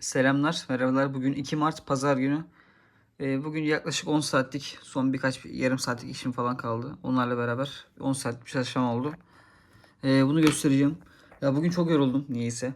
Selamlar, merhabalar. Bugün 2 Mart Pazar günü. Ee, bugün yaklaşık 10 saatlik, son birkaç yarım saatlik işim falan kaldı. Onlarla beraber 10 saatlik bir çalışmam oldu. Ee, bunu göstereceğim. Ya bugün çok yoruldum niyeyse.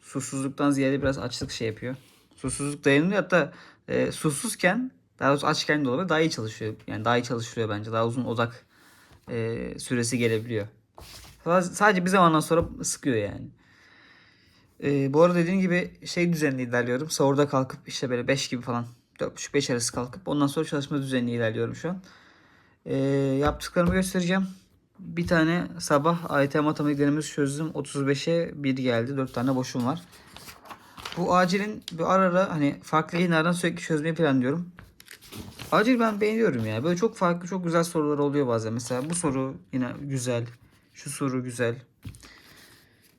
Susuzluktan ziyade biraz açlık şey yapıyor. Susuzluk dayanılıyor hatta e, susuzken, daha doğrusu açken de olabilir daha iyi çalışıyor. Yani daha iyi çalışılıyor bence. Daha uzun odak e, süresi gelebiliyor. Sadece bir zamandan sonra sıkıyor yani. Ee, bu arada dediğim gibi şey düzenli ilerliyorum. Sahurda kalkıp işte böyle 5 gibi falan 4.30-5 arası kalkıp ondan sonra çalışma düzenli ilerliyorum şu an. Ee, yaptıklarımı göstereceğim. Bir tane sabah AYT matematik denemesi çözdüm. 35'e 1 geldi. 4 tane boşum var. Bu acilin bir ara ara hani farklı yayınlardan sürekli çözmeyi planlıyorum. Acil ben beğeniyorum ya. Böyle çok farklı çok güzel sorular oluyor bazen. Mesela bu soru yine güzel. Şu soru güzel.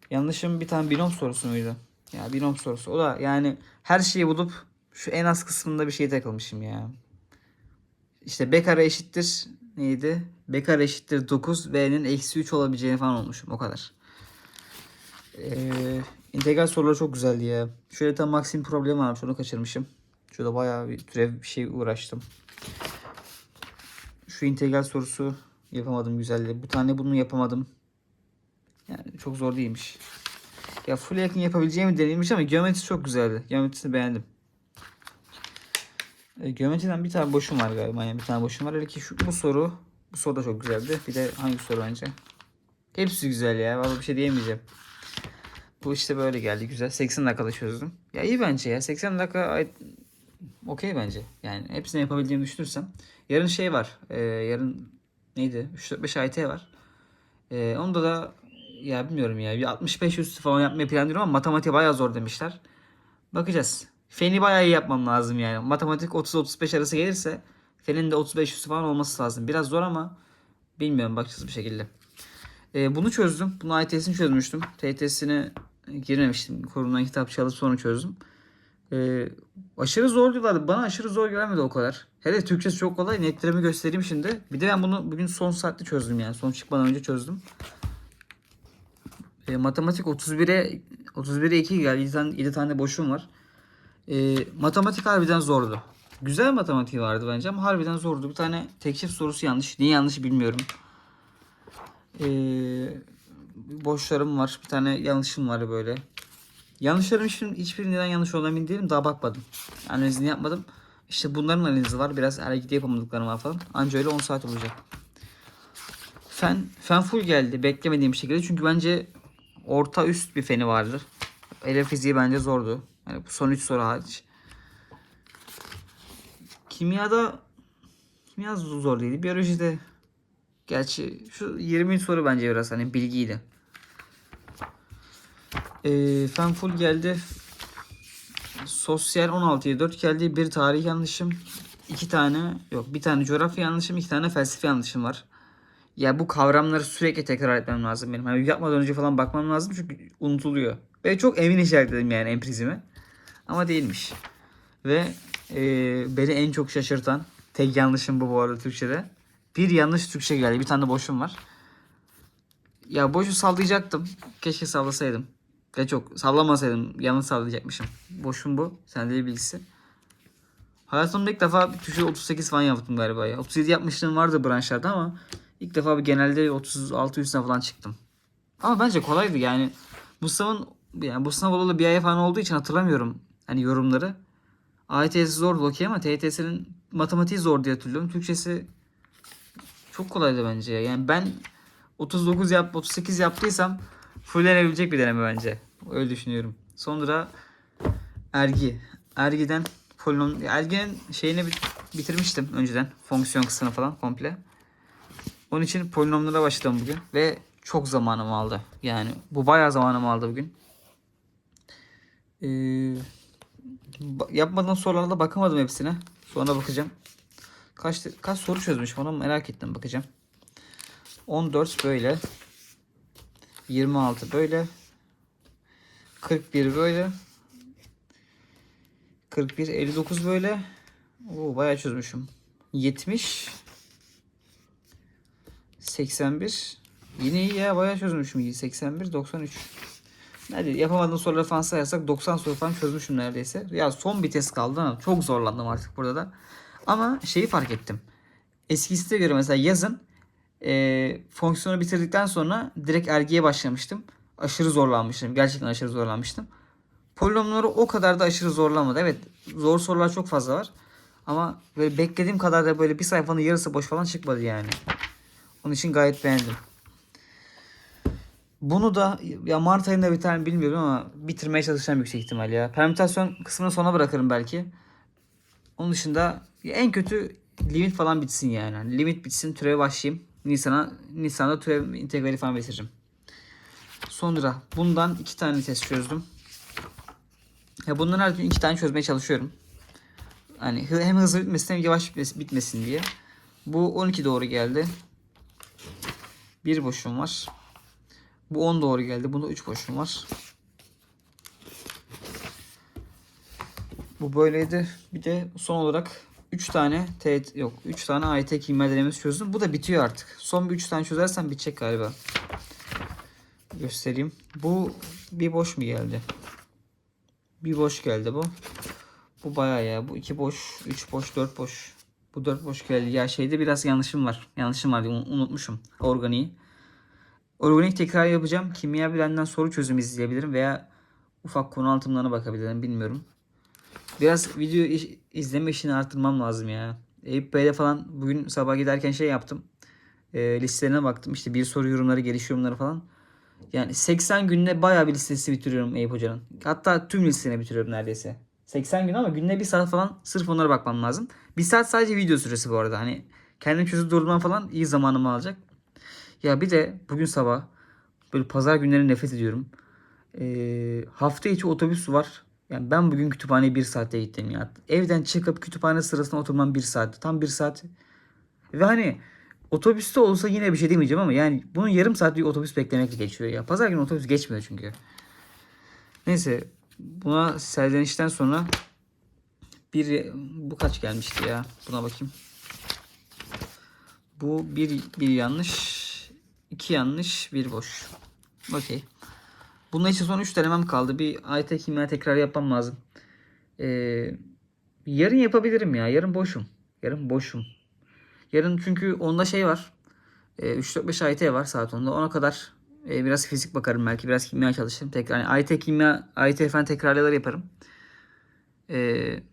Yanlışım bir tane binom sorusu muydu? Ya binom sorusu. O da yani her şeyi bulup şu en az kısmında bir şey takılmışım ya. İşte b kare eşittir neydi? b kare eşittir 9 v'nin eksi 3 olabileceğini falan olmuşum. O kadar. Ee, integral soruları çok güzeldi ya. Şöyle tam maksim problemi varmış. Onu kaçırmışım. Şurada bayağı bir türev bir şey uğraştım. Şu integral sorusu yapamadım güzeldi. Bu tane bunu yapamadım. Yani çok zor değilmiş. Ya full yakın yapabileceğimi deneyimmiş ama geometrisi çok güzeldi. Geometrisini beğendim. E, geometriden bir tane boşum var galiba. Yani bir tane boşum var. Hele ki şu, bu soru. Bu soru da çok güzeldi. Bir de hangi soru bence? Hepsi güzel ya. Vallahi bir şey diyemeyeceğim. Bu işte böyle geldi. Güzel. 80 dakikada çözdüm. Ya iyi bence ya. 80 dakika okey bence. Yani hepsini yapabildiğimi düşünürsem. Yarın şey var. E, yarın neydi? 3-4-5 AYT var. E, onda da ya bilmiyorum ya. Bir 65 üstü falan yapmayı planlıyorum ama matematik bayağı zor demişler. Bakacağız. Feni bayağı iyi yapmam lazım yani. Matematik 30-35 arası gelirse fenin de 35 üstü falan olması lazım. Biraz zor ama bilmiyorum bakacağız bir şekilde. Ee, bunu çözdüm. Bunu AYT'sini çözmüştüm. TYT'sine girmemiştim. Korundan kitap çalıp sonra çözdüm. Ee, aşırı zor diyorlardı. Bana aşırı zor gelmedi o kadar. Hele Türkçesi çok kolay. Netlerimi göstereyim şimdi. Bir de ben bunu bugün son saatte çözdüm yani. Son çıkmadan önce çözdüm. E, matematik 31'e 31'e 2 geldi. 7 tane, 7 tane boşum var. E, matematik harbiden zordu. Güzel matematik vardı bence ama harbiden zordu. Bir tane tekşif sorusu yanlış. Niye yanlış bilmiyorum. E, boşlarım var. Bir tane yanlışım var böyle. Yanlışlarım hiçbir, hiçbir neden yanlış olduğuna emin. Daha bakmadım. Analizini yapmadım. İşte bunların analizi var. Biraz hareketi yapamadıklarım var falan. Anca öyle 10 saat olacak. Fen, fen full geldi. Beklemediğim şekilde. Çünkü bence orta üst bir feni vardır. Ele fiziği bence zordu. Yani bu son 3 soru hariç. Kimyada kimya zor değildi. Biyolojide gerçi şu 20 soru bence biraz hani bilgiydi. Ee, fen full geldi. Sosyal 16'ya 4 geldi. Bir tarih yanlışım. iki tane yok bir tane coğrafya yanlışım. iki tane felsefe yanlışım var. Ya bu kavramları sürekli tekrar etmem lazım benim. Hani yapmadan önce falan bakmam lazım çünkü unutuluyor. Ben çok emin işaretledim yani emprizimi. Ama değilmiş. Ve e, beni en çok şaşırtan tek yanlışım bu bu arada Türkçe'de. Bir yanlış Türkçe geldi. Bir tane boşum var. Ya boşu sallayacaktım. Keşke sallasaydım. Ve çok sallamasaydım. Yanlış sallayacakmışım. Boşum bu. Sende bilgisi. Hayatımda ilk defa tuşu 38 falan yaptım galiba ya. 37 yapmışlığım vardı branşlarda ama ilk defa bir genelde 36 üstüne falan çıktım. Ama bence kolaydı yani. Bu sınavın yani bu sınav olalı bir ay falan olduğu için hatırlamıyorum hani yorumları. AYT'si zordu okey ama TYT'sinin matematiği zor diye hatırlıyorum. Türkçesi çok kolaydı bence ya. Yani ben 39 yap 38 yaptıysam fullenebilecek bir deneme bence. Öyle düşünüyorum. Sonra ergi. Ergiden polinom erginin şeyini bit- bitirmiştim önceden. Fonksiyon kısmını falan komple. Onun için polinomlara başladım bugün ve çok zamanımı aldı. Yani bu bayağı zamanımı aldı bugün. Ee, yapmadığım sorulara da bakamadım hepsine. Sonra bakacağım. Kaç kaç soru çözmüş onu merak ettim bakacağım. 14 böyle. 26 böyle. 41 böyle. 41 59 böyle. Oo bayağı çözmüşüm. 70 81 Yine iyi ya bayağı çözmüşüm. 81 93 Hadi yapamadığım soruları falan sayarsak 90 soru falan çözmüşüm neredeyse. Ya son bir test kaldı ama çok zorlandım artık burada da. Ama şeyi fark ettim. Eskisine göre mesela yazın e, fonksiyonu bitirdikten sonra direkt ergiye başlamıştım. Aşırı zorlanmıştım. Gerçekten aşırı zorlanmıştım. Polinomları o kadar da aşırı zorlamadı. Evet zor sorular çok fazla var. Ama böyle beklediğim kadar da böyle bir sayfanın yarısı boş falan çıkmadı yani. Onun için gayet beğendim. Bunu da ya Mart ayında biter mi bilmiyorum ama bitirmeye çalışacağım yüksek ihtimal ya. Permütasyon kısmını sona bırakırım belki. Onun dışında en kötü limit falan bitsin yani. Hani limit bitsin türeve başlayayım. Nisan'a Nisan'da türev integrali falan bitiririm. Sonra bundan iki tane test çözdüm. Ya bundan her gün iki tane çözmeye çalışıyorum. Hani hem hızlı bitmesin hem yavaş bitmesin diye. Bu 12 doğru geldi. Bir boşum var. Bu 10 doğru geldi. Bunda 3 boşum var. Bu böyleydi. Bir de son olarak 3 tane TET yok 3 tane AYT kimya denemesi çözdüm. Bu da bitiyor artık. Son bir 3 tane çözersem bitecek galiba. Göstereyim. Bu bir boş mu geldi? Bir boş geldi bu. Bu bayağı ya. Bu iki boş, üç boş, dört boş. Bu dört boş geldi. Ya şeyde biraz yanlışım var. Yanlışım var. un- Unutmuşum. Organiği. Organik tekrar yapacağım. Kimya bilenden soru çözümü izleyebilirim veya ufak konu altımlarına bakabilirim. Bilmiyorum. Biraz video iş- izleme işini arttırmam lazım ya. Eyüp Bey'de falan bugün sabah giderken şey yaptım. E, listelerine baktım. İşte bir soru yorumları, geliş yorumları falan. Yani 80 günde bayağı bir listesi bitiriyorum Eyüp Hoca'nın. Hatta tüm listesini bitiriyorum neredeyse. 80 gün ama günde bir saat falan sırf onlara bakmam lazım. Bir saat sadece video süresi bu arada. Hani kendim çözüp durdurmam falan iyi zamanımı alacak. Ya bir de bugün sabah böyle pazar günleri nefret ediyorum. Ee, hafta içi otobüs var. Yani ben bugün kütüphaneye bir saatte gittim ya. Evden çıkıp kütüphane sırasına oturmam bir saat. Tam bir saat. Ve hani otobüste olsa yine bir şey demeyeceğim ama yani bunun yarım saat bir otobüs beklemekle geçiyor ya. Pazar günü otobüs geçmiyor çünkü. Neyse buna serzenişten sonra bir bu kaç gelmişti ya? Buna bakayım. Bu bir, bir yanlış, iki yanlış, bir boş. Okey. Bunun için son 3 denemem kaldı. Bir AYT kimya tekrar yapmam lazım. Ee, yarın yapabilirim ya. Yarın boşum. Yarın boşum. Yarın çünkü onda şey var. E, 3-4-5 AYT var saat 10'da. Ona kadar e, biraz fizik bakarım belki. Biraz kimya çalışırım. Tekrar yani AYT kimya, AYT fen tekrarları yaparım. E,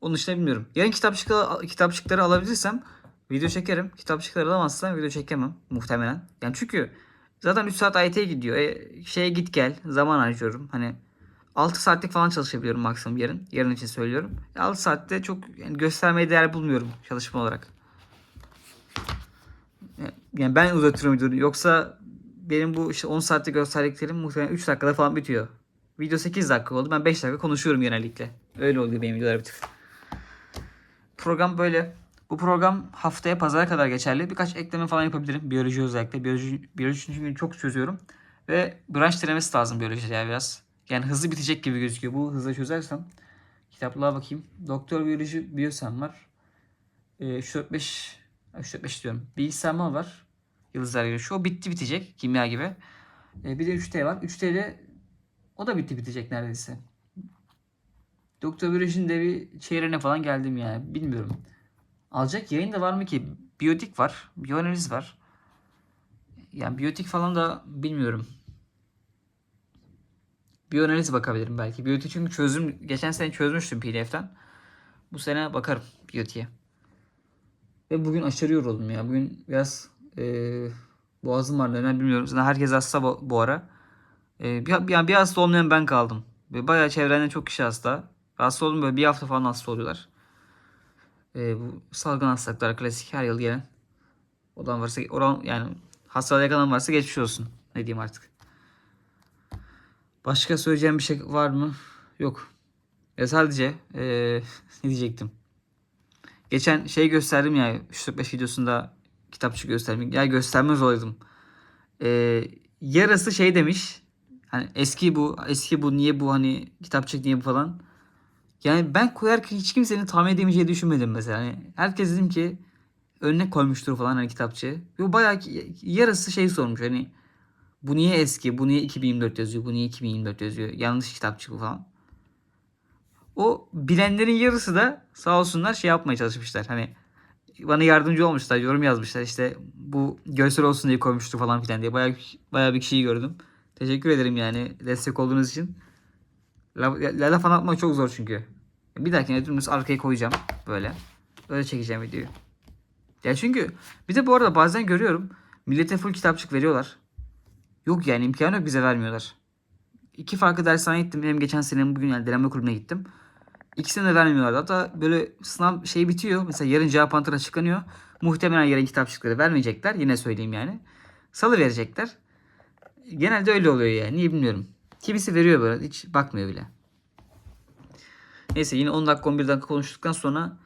onun dışında bilmiyorum. Yarın kitapçıkları, kitapçıkları alabilirsem video çekerim. Kitapçıkları alamazsam video çekemem muhtemelen. Yani çünkü zaten 3 saat AYT gidiyor. E, şeye git gel. Zaman harcıyorum. Hani 6 saatlik falan çalışabiliyorum maksimum yarın. Yarın için söylüyorum. 6 saatte çok yani göstermeye değer bulmuyorum çalışma olarak. Yani ben uzatıyorum videoyu. Yoksa benim bu işte 10 saatte gösterdiklerim muhtemelen 3 dakikada falan bitiyor. Video 8 dakika oldu. Ben 5 dakika konuşuyorum genellikle. Öyle oluyor benim videolar bir. Program böyle. Bu program haftaya pazara kadar geçerli. Birkaç ekleme falan yapabilirim. Biyoloji özellikle. Biyoloji, biyoloji çünkü çok çözüyorum. Ve branş denemesi lazım biyolojide ya biraz. Yani hızlı bitecek gibi gözüküyor. Bu hızla çözersem. Kitaplığa bakayım. Doktor biyoloji biyosem var. Ee, 3-4-5 3-4-5 diyorum. Bilgisayarma var. Yıldızlar yarışı. O bitti bitecek. Kimya gibi. Ee, bir de 3T var. 3T'de o da bitti bitecek neredeyse. Doktor biyolojinin de bir çeyreğine falan geldim yani. Bilmiyorum. Alacak yayın da var mı ki? Biyotik var. Biyoanaliz var. Yani biyotik falan da bilmiyorum. Biyoanaliz bakabilirim belki. Biyotik çünkü çözdüm. Geçen sene çözmüştüm PDF'ten. Bu sene bakarım biyotiğe. Ve bugün aşırı yoruldum ya. Bugün biraz e, boğazım var neden bilmiyorum. Zaten herkes hasta bu, bu ara. E, bir, bir, bir hasta olmayan ben kaldım. Ve bayağı çevremde çok kişi hasta. Hasta oldum böyle bir hafta falan hasta oluyorlar. E, bu salgın hastalıklar klasik her yıl gelen. Olan varsa oran yani hastalığa yakalan varsa geçmiş olsun. Ne diyeyim artık. Başka söyleyeceğim bir şey var mı? Yok. Ya sadece e, ne diyecektim? Geçen şey gösterdim ya 3-5 videosunda kitapçı gösterdim. Ya göstermez olaydım. Ee, yarısı şey demiş. Hani eski bu, eski bu, niye bu hani kitapçık niye bu falan. Yani ben koyarken hiç kimsenin tahmin edemeyeceği düşünmedim mesela. Hani herkes dedim ki önüne koymuştur falan hani kitapçı. Ve bayağı ki- yarısı şey sormuş hani Bu niye eski? Bu niye 2024 yazıyor? Bu niye 2024 yazıyor? Yanlış kitapçık bu falan. O bilenlerin yarısı da sağ olsunlar şey yapmaya çalışmışlar. Hani bana yardımcı olmuşlar. Yorum yazmışlar. İşte bu görsel olsun diye koymuştu falan filan diye. Bayağı, bayağı bir kişiyi gördüm. Teşekkür ederim yani destek olduğunuz için. La, la laf anlatmak çok zor çünkü. Bir dahakine dümdüz arkaya koyacağım. Böyle. Öyle çekeceğim videoyu. Ya çünkü bir de bu arada bazen görüyorum. Millete full kitapçık veriyorlar. Yok yani imkanı yok bize vermiyorlar. İki farklı dershane gittim. Hem geçen sene bugün yani deneme kulübüne gittim. İkisini de vermiyorlar. Hatta böyle sınav şey bitiyor. Mesela yarın cevap antır açıklanıyor. Muhtemelen yarın kitapçıkları vermeyecekler. Yine söyleyeyim yani. Salı verecekler. Genelde öyle oluyor yani. Niye bilmiyorum. Kimisi veriyor böyle. Hiç bakmıyor bile. Neyse yine 10 dakika 11 dakika konuştuktan sonra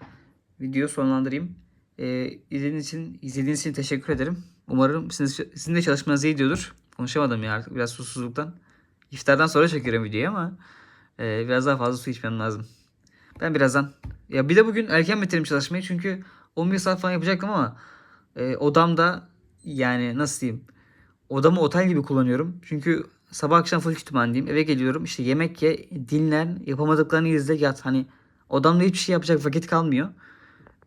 videoyu sonlandırayım. Ee, izlediğiniz için izlediğiniz için teşekkür ederim. Umarım sizin, sizin de çalışmanız iyi gidiyordur. Konuşamadım ya artık biraz susuzluktan. İftardan sonra çekiyorum videoyu ama e, biraz daha fazla su içmem lazım. Ben birazdan ya bir de bugün erken bitireyim çalışmayı çünkü 11 saat falan yapacaktım ama e, odamda yani nasıl diyeyim odamı otel gibi kullanıyorum. Çünkü sabah akşam full kütüphanedeyim. Eve geliyorum işte yemek ye, dinlen, yapamadıklarını izle yat. Hani odamda hiçbir şey yapacak vakit kalmıyor.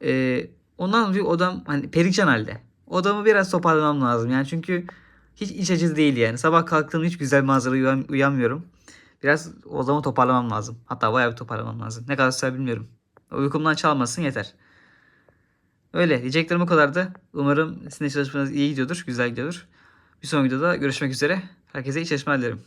E, ondan dolayı odam hani perişan halde. Odamı biraz toparlamam lazım yani çünkü hiç iç açıcı değil yani. Sabah kalktığımda hiç güzel manzaraya uyan, uyanmıyorum. Biraz odamı toparlamam lazım. Hatta bayağı bir toparlamam lazım. Ne kadar sürer bilmiyorum. Uykumdan çalmasın yeter. Öyle diyeceklerim o kadardı. Umarım sizin çalışmanız iyi gidiyordur, güzel gidiyordur. Bir sonraki videoda görüşmek üzere. Herkese iyi çalışmalar dilerim.